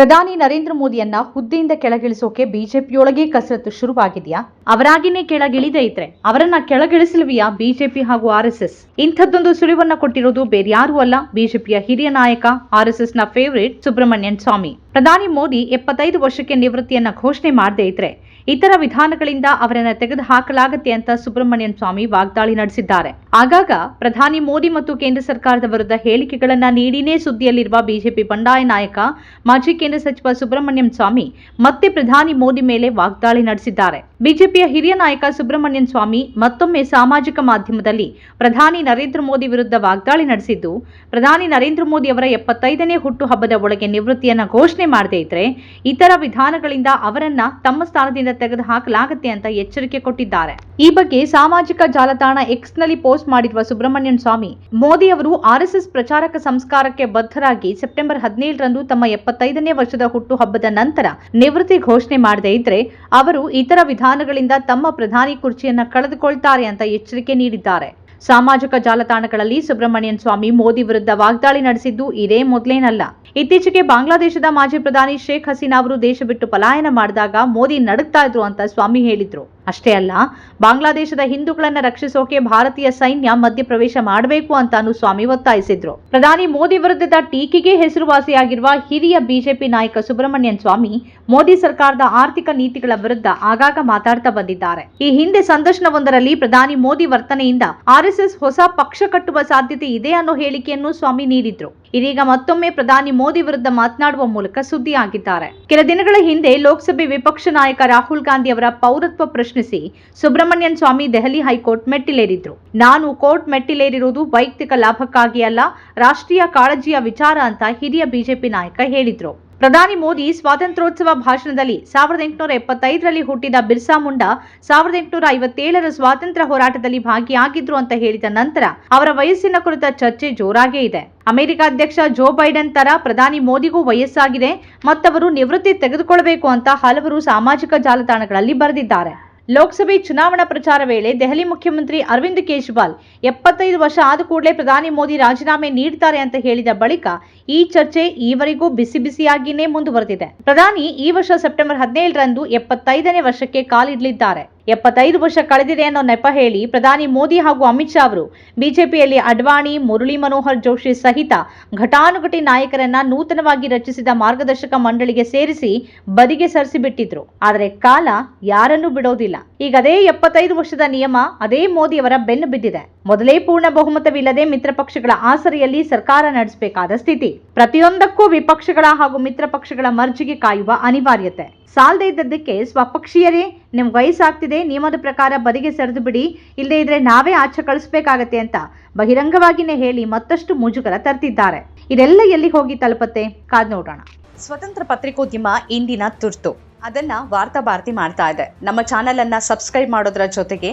ಪ್ರಧಾನಿ ನರೇಂದ್ರ ಮೋದಿಯನ್ನ ಹುದ್ದೆಯಿಂದ ಕೆಳಗಿಳಿಸೋಕೆ ಬಿಜೆಪಿಯೊಳಗೆ ಕಸರತ್ತು ಶುರುವಾಗಿದೆಯಾ? ಅವರಾಗಿನೇ ಕೆಳಗಿಳಿದೇ ಇದ್ರೆ ಅವರನ್ನ ಕೆಳಗಿಳಿಸಲ್ವಿಯಾ ಬಿಜೆಪಿ ಹಾಗೂ ಆರ್ಎಸ್ಎಸ್ ಇಂಥದ್ದೊಂದು ಸುಳಿವನ್ನ ಕೊಟ್ಟಿರೋದು ಬೇರ್ಯಾರೂ ಅಲ್ಲ, ಬಿಜೆಪಿಯ ಹಿರಿಯ ನಾಯಕ ಆರ್ಎಸ್ಎಸ್ನ ಫೇವರೇಟ್ ಸುಬ್ರಹ್ಮಣ್ಯನ್ ಸ್ವಾಮಿ. ಪ್ರಧಾನಿ ಮೋದಿ ಎಪ್ಪತ್ತೈದು ವರ್ಷಕ್ಕೆ ನಿವೃತ್ತಿಯನ್ನ ಘೋಷಣೆ ಮಾಡದೇ ಇದ್ರೆ ಇತರ ವಿಧಾನಗಳಿಂದ ಅವರನ್ನ ತೆಗೆದು ಹಾಕಲಾಗತ್ತೆ ಅಂತ ಸುಬ್ರಹ್ಮಣ್ಯನ್ ಸ್ವಾಮಿ ವಾಗ್ದಾಳಿ ನಡೆಸಿದ್ದಾರೆ. ಆಗಾಗ ಪ್ರಧಾನಿ ಮೋದಿ ಮತ್ತು ಕೇಂದ್ರ ಸರ್ಕಾರದ ವಿರುದ್ಧ ಹೇಳಿಕೆಗಳನ್ನು ನೀಡಿನೇ ಸುದ್ದಿಯಲ್ಲಿರುವ ಬಿಜೆಪಿ ಬಂಡಾಯ ನಾಯಕ, ಮಾಜಿ ಕೇಂದ್ರ ಸಚಿವ ಸುಬ್ರಹ್ಮಣ್ಯಂ ಸ್ವಾಮಿ ಮತ್ತೆ ಪ್ರಧಾನಿ ಮೋದಿ ಮೇಲೆ ವಾಗ್ದಾಳಿ ನಡೆಸಿದ್ದಾರೆ. ಬಿಜೆಪಿಯ ಹಿರಿಯ ನಾಯಕ ಸುಬ್ರಹ್ಮಣ್ಯಂ ಸ್ವಾಮಿ ಮತ್ತೊಮ್ಮೆ ಸಾಮಾಜಿಕ ಮಾಧ್ಯಮದಲ್ಲಿ ಪ್ರಧಾನಿ ನರೇಂದ್ರ ಮೋದಿ ವಿರುದ್ಧ ವಾಗ್ದಾಳಿ ನಡೆಸಿದ್ದು, ಪ್ರಧಾನಿ ನರೇಂದ್ರ ಮೋದಿ ಅವರ ಎಪ್ಪತ್ತೈದನೇ ಹುಟ್ಟುಹಬ್ಬದ ಒಳಗೆ ನಿವೃತ್ತಿಯನ್ನ ಘೋಷಣೆ ಮಾಡದೇ ಇದ್ರೆ ಇತರ ವಿಧಾನಗಳಿಂದ ಅವರನ್ನ ತಮ್ಮ ಸ್ಥಾನದಿಂದ ತೆಗೆದು ಹಾಕಲಾಗುತ್ತೆ ಅಂತ ಎಚ್ಚರಿಕೆ ಕೊಟ್ಟಿದ್ದಾರೆ. ಈ ಬಗ್ಗೆ ಸಾಮಾಜಿಕ ಜಾಲತಾಣ ಎಕ್ಸ್ನಲ್ಲಿ ಪೋಸ್ಟ್ ಮಾಡಿರುವ ಸುಬ್ರಹ್ಮಣ್ಯನ್ ಸ್ವಾಮಿ, ಮೋದಿ ಅವರು ಆರ್ಎಸ್ಎಸ್ ಪ್ರಚಾರಕ ಸಂಸ್ಕಾರಕ್ಕೆ ಬದ್ಧರಾಗಿ ಸೆಪ್ಟೆಂಬರ್ ಹದಿನೇಳರಂದು ತಮ್ಮ ಎಪ್ಪತ್ತೈದನೇ ವರ್ಷದ ಹುಟ್ಟುಹಬ್ಬದ ನಂತರ ನಿವೃತ್ತಿ ಘೋಷಣೆ ಮಾಡದೇ ಇದ್ರೆ ಅವರು ಇತರ ವಿಧಾನಗಳಿಂದ ತಮ್ಮ ಪ್ರಧಾನಿ ಕುರ್ಚಿಯನ್ನ ಕಳೆದುಕೊಳ್ತಾರೆ ಅಂತ ಎಚ್ಚರಿಕೆ ನೀಡಿದ್ದಾರೆ. ಸಾಮಾಜಿಕ ಜಾಲತಾಣಗಳಲ್ಲಿ ಸುಬ್ರಹ್ಮಣ್ಯನ್ ಸ್ವಾಮಿ ಮೋದಿ ವಿರುದ್ಧ ವಾಗ್ದಾಳಿ ನಡೆಸಿದ್ದು ಇದೇ ಮೊದಲೇನಲ್ಲ. ಇತ್ತೀಚೆಗೆ ಬಾಂಗ್ಲಾದೇಶದ ಮಾಜಿ ಪ್ರಧಾನಿ ಶೇಖ್ ಹಸೀನಾ ಅವರು ದೇಶ ಬಿಟ್ಟು ಪಲಾಯನ ಮಾಡಿದಾಗ ಮೋದಿ ನಡುಗ್ತಾ ಇದ್ರು ಅಂತ ಸ್ವಾಮಿ ಹೇಳಿದ್ರು. ಅಷ್ಟೇ ಅಲ್ಲ, ಬಾಂಗ್ಲಾದೇಶದ ಹಿಂದೂಗಳನ್ನ ರಕ್ಷಿಸೋಕೆ ಭಾರತೀಯ ಸೈನ್ಯ ಮಧ್ಯಪ್ರವೇಶ ಮಾಡಬೇಕು ಅಂತಾನು ಸ್ವಾಮಿ ಒತ್ತಾಯಿಸಿದ್ರು. ಪ್ರಧಾನಿ ಮೋದಿ ವಿರುದ್ಧದ ಟೀಕೆಗೆ ಹೆಸರುವಾಸಿಯಾಗಿರುವ ಹಿರಿಯ ಬಿಜೆಪಿ ನಾಯಕ ಸುಬ್ರಹ್ಮಣ್ಯನ್ ಸ್ವಾಮಿ ಮೋದಿ ಸರ್ಕಾರದ ಆರ್ಥಿಕ ನೀತಿಗಳ ವಿರುದ್ಧ ಆಗಾಗ ಮಾತಾಡ್ತಾ ಬಂದಿದ್ದಾರೆ. ಈ ಹಿಂದೆ ಸಂದರ್ಶನವೊಂದರಲ್ಲಿ ಪ್ರಧಾನಿ ಮೋದಿ ವರ್ತನೆಯಿಂದ ಆರ್ಎಸ್ಎಸ್ ಹೊಸ ಪಕ್ಷ ಕಟ್ಟುವ ಸಾಧ್ಯತೆ ಇದೆ ಅನ್ನೋ ಹೇಳಿಕೆಯನ್ನು ಸ್ವಾಮಿ ನೀಡಿದ್ರು. ಇದೀಗ ಮತ್ತೊಮ್ಮೆ ಪ್ರಧಾನಿ ಮೋದಿ ವಿರುದ್ಧ ಮಾತನಾಡುವ ಮೂಲಕ ಸುದ್ದಿಯಾಗಿದ್ದಾರೆ. ಕೆಲ ದಿನಗಳ ಹಿಂದೆ ಲೋಕಸಭೆ ವಿಪಕ್ಷ ನಾಯಕ ರಾಹುಲ್ ಗಾಂಧಿ ಅವರ ಪೌರತ್ವ ಪ್ರಶ್ನಿಸಿ ಸುಬ್ರಹ್ಮಣ್ಯನ್ ಸ್ವಾಮಿ ದೆಹಲಿ ಹೈಕೋರ್ಟ್ ಮೆಟ್ಟಿಲೇರಿದ್ರು. ನಾನು ಕೋರ್ಟ್ ಮೆಟ್ಟಿಲೇರಿರುವುದು ವೈಯಕ್ತಿಕ ಲಾಭಕ್ಕಾಗಿ ಅಲ್ಲ, ರಾಷ್ಟ್ರೀಯ ಕಾಳಜಿಯ ವಿಚಾರ ಅಂತ ಹಿರಿಯ ಬಿಜೆಪಿ ನಾಯಕ ಹೇಳಿದ್ರು. ಪ್ರಧಾನಿ ಮೋದಿ ಸ್ವಾತಂತ್ರ್ಯೋತ್ಸವ ಭಾಷಣದಲ್ಲಿ ಸಾವಿರದ ಎಂಟುನೂರ ಎಪ್ಪತ್ತೈದರಲ್ಲಿ ಹುಟ್ಟಿದ ಬಿರ್ಸಾ ಮುಂಡಾ ಸಾವಿರದ ಎಂಟುನೂರ ಐವತ್ತೇಳರ ಸ್ವಾತಂತ್ರ್ಯ ಹೋರಾಟದಲ್ಲಿ ಭಾಗಿಯಾಗಿದ್ರು ಅಂತ ಹೇಳಿದ ನಂತರ ಅವರ ವಯಸ್ಸಿನ ಕುರಿತ ಚರ್ಚೆ ಜೋರಾಗೇ ಇದೆ. ಅಮೆರಿಕ ಅಧ್ಯಕ್ಷ ಜೋ ಬೈಡನ್ ತರ ಪ್ರಧಾನಿ ಮೋದಿಗೂ ವಯಸ್ಸಾಗಿದೆ, ಮತ್ತವರು ನಿವೃತ್ತಿ ತೆಗೆದುಕೊಳ್ಳಬೇಕು ಅಂತ ಹಲವರು ಸಾಮಾಜಿಕ ಜಾಲತಾಣಗಳಲ್ಲಿ ಬರೆದಿದ್ದಾರೆ. ಲೋಕಸಭೆ ಚುನಾವಣಾ ಪ್ರಚಾರ ವೇಳೆ ದೆಹಲಿ ಮುಖ್ಯಮಂತ್ರಿ ಅರವಿಂದ್ ಕೇಜ್ರಿವಾಲ್ ಎಪ್ಪತ್ತೈದು ವರ್ಷ ಆದ ಕೂಡಲೇ ಪ್ರಧಾನಿ ಮೋದಿ ರಾಜೀನಾಮೆ ನೀಡುತ್ತಾರೆ ಅಂತ ಹೇಳಿದ ಬಳಿಕ ಈ ಚರ್ಚೆ ಈವರೆಗೂ ಬಿಸಿ ಬಿಸಿಯಾಗಿಯೇ ಮುಂದುವರೆದಿದೆ. ಪ್ರಧಾನಿ ಈ ವರ್ಷ ಸೆಪ್ಟೆಂಬರ್ ಹದಿನೇಳರಂದು ಎಪ್ಪತ್ತೈದನೇ ವರ್ಷಕ್ಕೆ ಕಾಲಿಡಲಿದ್ದಾರೆ. ಎಪ್ಪತ್ತೈದು ವರ್ಷ ಕಳೆದಿದೆ ಅನ್ನೋ ನೆಪ ಹೇಳಿ ಪ್ರಧಾನಿ ಮೋದಿ ಹಾಗೂ ಅಮಿತ್ ಶಾ ಅವರು ಬಿಜೆಪಿಯಲ್ಲಿ ಅಡ್ವಾಣಿ, ಮುರಳಿ ಮನೋಹರ್ ಜೋಶಿ ಸಹಿತ ಘಟಾನುಘಟಿ ನಾಯಕರನ್ನ ನೂತನವಾಗಿ ರಚಿಸಿದ ಮಾರ್ಗದರ್ಶಕ ಮಂಡಳಿಗೆ ಸೇರಿಸಿ ಬದಿಗೆ ಸರಿಸಿಬಿಟ್ಟಿದ್ರು. ಆದರೆ ಕಾಲ ಯಾರನ್ನೂ ಬಿಡೋದಿಲ್ಲ. ಈಗ ಅದೇ ಎಪ್ಪತ್ತೈದು ವರ್ಷದ ನಿಯಮ, ಅದೇ ಮೋದಿಯವರ ಬೆನ್ನು ಬಿದ್ದಿದೆ. ಮೊದಲೇ ಪೂರ್ಣ ಬಹುಮತವಿಲ್ಲದೆ ಮಿತ್ರ ಪಕ್ಷಗಳ ಆಸರೆಯಲ್ಲಿ ಸರ್ಕಾರ ನಡೆಸಬೇಕಾದ ಸ್ಥಿತಿ. ಪ್ರತಿಯೊಂದಕ್ಕೂ ವಿಪಕ್ಷಗಳ ಹಾಗೂ ಮಿತ್ರ ಪಕ್ಷಗಳ ಮರ್ಜಿಗೆ ಕಾಯುವ ಅನಿವಾರ್ಯತೆ. ಸಾಲದೆ ಇದ್ದದ್ದಕ್ಕೆ ಸ್ವಪಕ್ಷೀಯರೇ ನಿಮ್ಗೆ ವಯಸ್ಸಾಗ್ತಿದೆ, ನಿಯಮದ ಪ್ರಕಾರ ಬದಿಗೆ ಸರಿದು ಬಿಡಿ ಇಲ್ಲದೇ ಇದ್ರೆ ನಾವೇ ಆಚೆ ಕಳಿಸ್ಬೇಕಾಗತ್ತೆ ಅಂತ ಬಹಿರಂಗವಾಗಿನೇ ಹೇಳಿ ಮತ್ತಷ್ಟು ಮುಜುಗರ ತರ್ತಿದ್ದಾರೆ. ಇದೆಲ್ಲ ಎಲ್ಲಿ ಹೋಗಿ ತಲುಪತ್ತೆ? ಕಾದ್ ನೋಡೋಣ. ಸ್ವತಂತ್ರ ಪತ್ರಿಕೋದ್ಯಮ ಇಂದಿನ ತುರ್ತು. ಅದನ್ನ ವಾರ್ತಾ ಭಾರತಿ ಮಾಡ್ತಾ ಇದೆ. ನಮ್ಮ ಚಾನೆಲ್ ಅನ್ನ ಸಬ್ಸ್ಕ್ರೈಬ್ ಮಾಡೋದ್ರ ಜೊತೆಗೆ